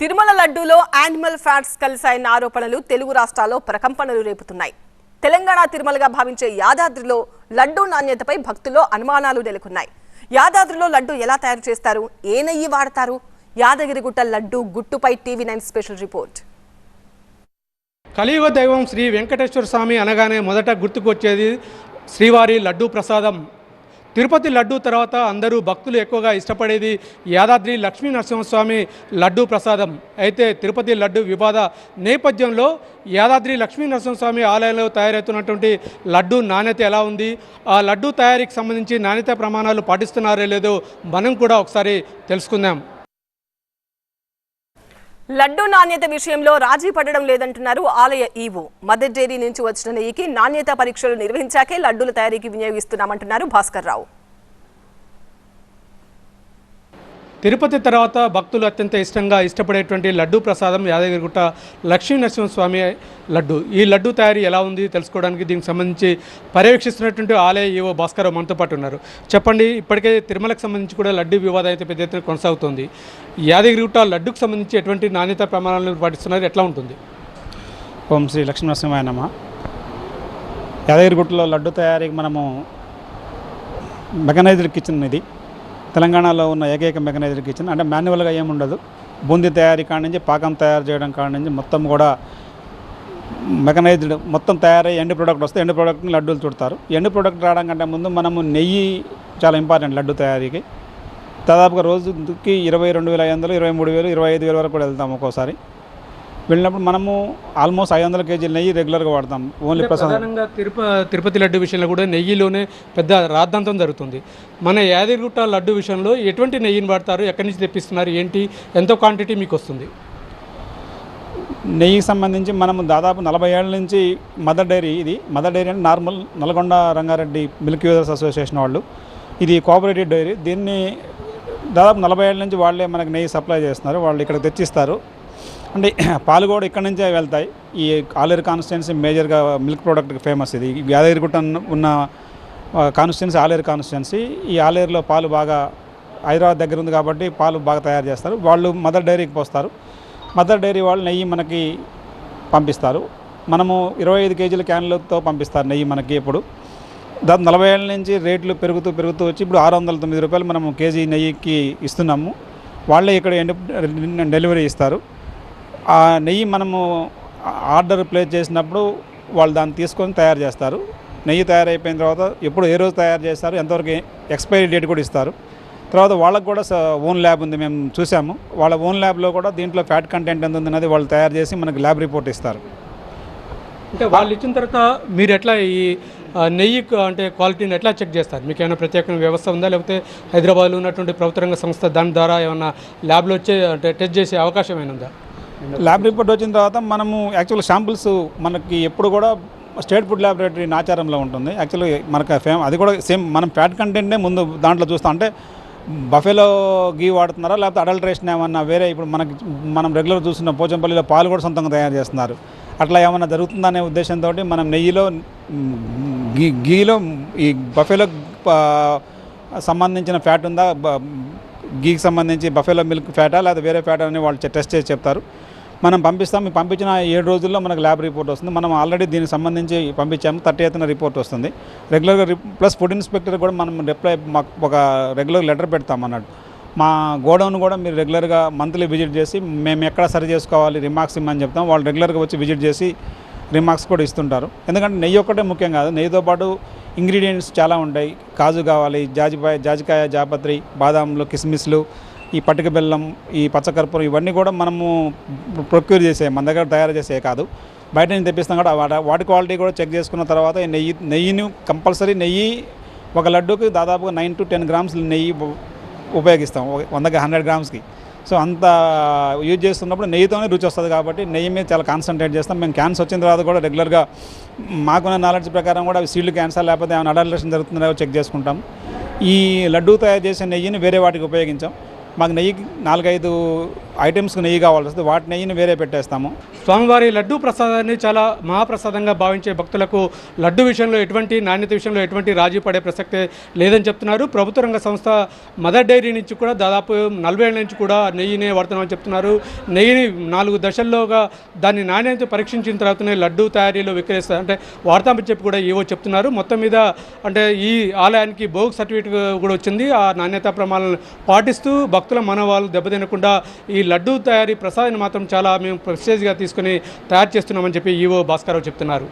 తిరుమల లడ్డూలో animal fats కలిసాయన్న ఆరోపణలు తెలుగు రాష్ట్రాల్లో ప్రకంపనలు రేపుతున్నాయి. తెలంగాణ తిరుమలగా భావించే యాదాద్రిలో లడ్డూ నాణ్యతపై భక్తుల్లో అనుమానాలు నెలకొన్నాయి. యాదాద్రిలో లడ్డు ఎలా తయారు చేస్తారు? ఏ నెయ్యి వాడతారు? యాదగిరిగుట్ట లడ్డు గుట్టుపై టీవీ నైన్ స్పెషల్ రిపోర్ట్. కలియుగ దైవం శ్రీ వెంకటేశ్వర స్వామి అనగానే మొదట గుర్తుకొచ్చేది శ్రీవారి లడ్డూ ప్రసాదం. తిరుపతి లడ్డూ తర్వాత అందరూ భక్తులు ఎక్కువగా ఇష్టపడేది యాదాద్రి లక్ష్మీ నరసింహస్వామి లడ్డూ ప్రసాదం. అయితే తిరుపతి లడ్డు వివాద నేపథ్యంలో యాదాద్రి లక్ష్మీ నరసింహస్వామి ఆలయంలో తయారవుతున్నటువంటి లడ్డు నాణ్యత ఎలా ఉంది? ఆ లడ్డు తయారీకి సంబంధించి నాణ్యత ప్రమాణాలు పాటిస్తున్నారో లేదో మనం కూడా ఒకసారి తెలుసుకుందాం. లడ్డు నాణ్యత విషయంలో రాజీ పడడం లేదంటున్నారు ఆలయ ఈవో. మదర్ డైరీ నుంచి వచ్చిన నెయ్యికి నాణ్యత పరీక్షలు నిర్వహించాకే లడ్డూల తయారీకి వినియోగిస్తున్నామంటున్నారు భాస్కర్ రావు. తిరుపతి తర్వాత భక్తులు అత్యంత ఇష్టంగా ఇష్టపడేటువంటి లడ్డు ప్రసాదం యాదగిరిగుట్ట లక్ష్మీ నరసింహస్వామి లడ్డు. ఈ లడ్డు తయారీ ఎలా ఉంది తెలుసుకోవడానికి దీనికి సంబంధించి పర్యవేక్షిస్తున్నటువంటి ఆలయ ఈవో భాస్కర్ మనతో పాటు ఉన్నారు. చెప్పండి ఇప్పటికే తిరుమలకు సంబంధించి కూడా లడ్డు వివాదం అయితే పెద్ద ఎత్తున కొనసాగుతుంది. యాదగిరిగుట్ట లడ్డుకు సంబంధించి ఎటువంటి నాణ్యత ప్రమాణాలను పాటిస్తున్నారు? ఎట్లా ఉంటుంది? ఓం శ్రీ లక్ష్మీ నరసింహాయనమ్మ యాదగిరిగుట్టలో లడ్డు తయారీకి మనము మెకనైజ్డ్ కిచెన్ ఇది తెలంగాణలో ఉన్న ఏకైక మెకనైజ్డ్ కిచెన్ అంటే మాన్యువల్గా ఏముండదు. బూందీ తయారీ కాడ నుంచి పాకం తయారు చేయడం కాడ నుంచి మొత్తం కూడా మెకనైజ్డ్ మొత్తం తయారై ఎండ్ ప్రోడక్ట్ వస్తే ఎండ్ ప్రోడక్ట్ని లడ్డూలు చుడతారు. ఎండ్ ప్రోడక్ట్ రావడం కంటే ముందు మనము నెయ్యి చాలా ఇంపార్టెంట్ లడ్డు తయారీకి. దాదాపుగా రోజుకి ఇరవై రెండు వేల ఐదు వందలు ఇరవై మూడు వేలు ఇరవై ఐదు వేల వరకు కూడా వెళ్తాం ఒక్కోసారి. వెళ్ళినప్పుడు మనము ఆల్మోస్ట్ ఐదు వందల కేజీల నెయ్యి రెగ్యులర్గా వాడతాం. ఓన్లీ ప్రసాదం. ప్రధానంగా తిరుప తిరుపతి లడ్డు విషయంలో కూడా నెయ్యిలోనే పెద్ద రాద్ధాంతం జరుగుతుంది. మన యాదగిరిగుట్ట లడ్డు విషయంలో ఎటువంటి నెయ్యిని వాడతారు? ఎక్కడి నుంచి తెప్పిస్తున్నారు? ఏంటి? ఎంతో క్వాంటిటీ మీకు వస్తుంది? నెయ్యికి సంబంధించి మనము దాదాపు నలభై ఏళ్ళ నుంచి మదర్ డైరీ ఇది. మదర్ డైరీ అంటే normal Nalgonda Rangareddy milk users association వాళ్ళు. ఇది కోఆపరేటివ్ డైరీ. దీన్ని దాదాపు నలభై ఏళ్ళ నుంచి వాళ్ళే మనకి నెయ్యి సప్లై చేస్తున్నారు. వాళ్ళు ఇక్కడ తెచ్చిస్తారు. అంటే పాలు కూడా ఇక్కడ నుంచే వెళ్తాయి. ఈ ఆలేరు కాన్స్టిట్యున్సీ మేజర్గా మిల్క్ ప్రోడక్ట్కి ఫేమస్ ఇది. యాదగిరిగుట్ట ఉన్న- కాన్స్టిట్యున్సీ ఆలేరు కాన్స్టిట్యున్సీ ఈ ఆలేరులో పాలు బాగా హైదరాబాద్ దగ్గర ఉంది కాబట్టి పాలు బాగా తయారు చేస్తారు. వాళ్ళు మదర్ డైరీకి పోస్తారు. మదర్ డైరీ వాళ్ళు నెయ్యి మనకి పంపిస్తారు. మనము ఇరవై ఐదు కేజీల క్యాన్లతో పంపిస్తారు నెయ్యి మనకి ఇప్పుడు. దాదాపు నలభై ఏళ్ళ నుంచి రేట్లు పెరుగుతూ పెరుగుతూ వచ్చి ఇప్పుడు ఆరు వందల తొమ్మిది రూపాయలు మనము కేజీ నెయ్యికి ఇస్తున్నాము. వాళ్ళే ఇక్కడ డెలివరీ ఇస్తారు. ఆ నెయ్యి మనము ఆర్డర్ ప్లేస్ చేసినప్పుడు వాళ్ళు దాన్ని తీసుకొని తయారు చేస్తారు. నెయ్యి తయారైపోయిన తర్వాత ఎప్పుడు ఏ రోజు తయారు చేస్తారు ఎంతవరకు ఎక్స్పైరీ డేట్ కూడా ఇస్తారు. తర్వాత వాళ్ళకు కూడా ఓన్ ల్యాబ్ ఉంది మేము చూసాము. వాళ్ళ ఓన్ ల్యాబ్లో కూడా దీంట్లో ఫ్యాట్ కంటెంట్ ఎంత ఉంది అనేది వాళ్ళు తయారు చేసి మనకి ల్యాబ్ రిపోర్ట్ ఇస్తారు. అంటే వాళ్ళు ఇచ్చిన తర్వాత మీరు ఎట్లా ఈ నెయ్యి అంటే క్వాలిటీని ఎట్లా చెక్ చేస్తారు? మీకు ఏమైనా ప్రత్యేకమైన వ్యవస్థ ఉందా? లేకపోతే హైదరాబాద్లో ఉన్నటువంటి ప్రభుత్వ రంగ సంస్థ దాని ద్వారా ఏమైనా ల్యాబ్లో వచ్చే అంటే టెస్ట్ చేసే అవకాశం ఏమైనా ఉందా? ల్యాబ్ రిపోర్ట్ వచ్చిన తర్వాత మనము యాక్చువల్ శాంపుల్స్ మనకి ఎప్పుడు కూడా స్టేట్ ఫుడ్ ల్యాబొరేటరీ నాచారంలో ఉంటుంది. యాక్చువల్లీ మనకు ఫేమ్ అది కూడా సేమ్ మనం ఫ్యాట్ కంటెంట్నే ముందు దాంట్లో చూస్తాం అంటే బఫేలో గీ వాడుతున్నారా? లేకపోతే అడల్ట్రేషన్ ఏమన్నా వేరే ఇప్పుడు మనకి మనం రెగ్యులర్ చూస్తున్న పోచంపల్లిలో పాలు కూడా సొంతంగా తయారు చేస్తున్నారు. అట్లా ఏమన్నా జరుగుతుందనే ఉద్దేశంతో మనం నెయ్యిలో గీ గీలో ఈ బఫేలో సంబంధించిన ఫ్యాట్ ఉందా? బ- గీకి సంబంధించి బఫెలో మిల్క్ ఫ్యాటా లేదా వేరే ఫ్యాటా అని వాళ్ళు టెస్ట్ చేసి చెప్తారు. మనం పంపిస్తాం పంపించిన ఏడు రోజుల్లో మనకు ల్యాబ్ రిపోర్ట్ వస్తుంది. మనం ఆల్రెడీ దీనికి సంబంధించి పంపించాము థర్టీ ఎయిత్న రిపోర్ట్ వస్తుంది. రెగ్యులర్గా ప్లస్ ఫుడ్ ఇన్స్పెక్టర్ కూడా మనం రిప్లై మాకు ఒక రెగ్యులర్ లెటర్ పెడతాం అన్నట్టు మా గోడౌన్ కూడా మీరు రెగ్యులర్గా మంత్లీ విజిట్ చేసి మేము ఎక్కడ సరి చేసుకోవాలి రిమార్క్స్ ఇమ్మని చెప్తాం. వాళ్ళు రెగ్యులర్గా వచ్చి విజిట్ చేసి రిమార్క్స్ కూడా ఇస్తుంటారు. ఎందుకంటే నెయ్యి ఒక్కటే ముఖ్యం కాదు నెయ్యితో పాటు ఇంగ్రీడియంట్స్ చాలా ఉంటాయి. కాజు కావాలి జాజిపాయ జాజికాయ జాపత్రి బాదాంలు కిస్మిస్లు ఈ పటిక బెల్లం ఈ పచ్చకర్పూరం ఇవన్నీ కూడా మనము ప్రొక్యూర్ చేసే మన దగ్గర తయారు చేసే కాదు. బయట నుంచి తెప్పిస్తాం కూడా వాటి వాటి క్వాలిటీ కూడా చెక్ చేసుకున్న తర్వాత నెయ్యి నెయ్యిని కంపల్సరీ నెయ్యి ఒక లడ్డూకి దాదాపుగా నైన్ టు టెన్ గ్రామ్స్ నెయ్యి ఉపయోగిస్తాం. వందకి హండ్రెడ్ గ్రామ్స్కి. సో అంత యూజ్ చేస్తున్నప్పుడు నెయ్యితోనే రుచి వస్తుంది కాబట్టి నెయ్యి మీద చాలా కాన్సన్ట్రేట్ చేస్తాం. మేము క్యాన్స్ వచ్చిన తర్వాత కూడా రెగ్యులర్గా మాకున్న నాలెడ్జ్ ప్రకారం కూడా సీల్డ్ క్యాన్సర్ లేకపోతే ఏమైనా అడల్ట్రేషన్ జరుగుతుందో చెక్ చేసుకుంటాం. ఈ లడ్డూ తయారు చేసే నెయ్యిని వేరే వాటికి ఉపయోగించాం. మాకు నెయ్యి నాలుగైదు ఐటమ్స్కి నెయ్యి కావాల్సి వస్తుంది వాటి నెయ్యిని వేరే పెట్టేస్తాము. స్వామివారి లడ్డూ ప్రసాదాన్ని చాలా మహాప్రసాదంగా భావించే భక్తులకు లడ్డు విషయంలో ఎటువంటి నాణ్యత విషయంలో ఎటువంటి రాజీ పడే ప్రసక్తే లేదని చెప్తున్నారు. ప్రభుత్వ రంగ సంస్థ మదర్ డైరీ నుంచి కూడా దాదాపు నలభై ఏళ్ళ నుంచి కూడా నెయ్యినే వాడుతున్నామని చెప్తున్నారు. నెయ్యిని నాలుగు దశల్లోగా దాన్ని నాణ్యత పరీక్షించిన తర్వాతనే లడ్డు తయారీలో విక్రయిస్తారు అంటే వాడతామని చెప్పి కూడా ఏవో చెప్తున్నారు. మొత్తం మీద అంటే ఈ ఆలయానికి భోగ్ సర్టిఫికేట్ కూడా వచ్చింది. ఆ నాణ్యతా ప్రమాణాలను పాటిస్తూ భక్తుల మనవాళ్ళు దెబ్బతినకుండా ఈ లడ్డు తయారీ ప్రసాదాన్ని మాత్రం చాలా మేము ప్రెస్టేజ్గా తీసుకుని తయారు చేస్తున్నామని చెప్పి ఈవో భాస్కరరావు చెప్తున్నారు.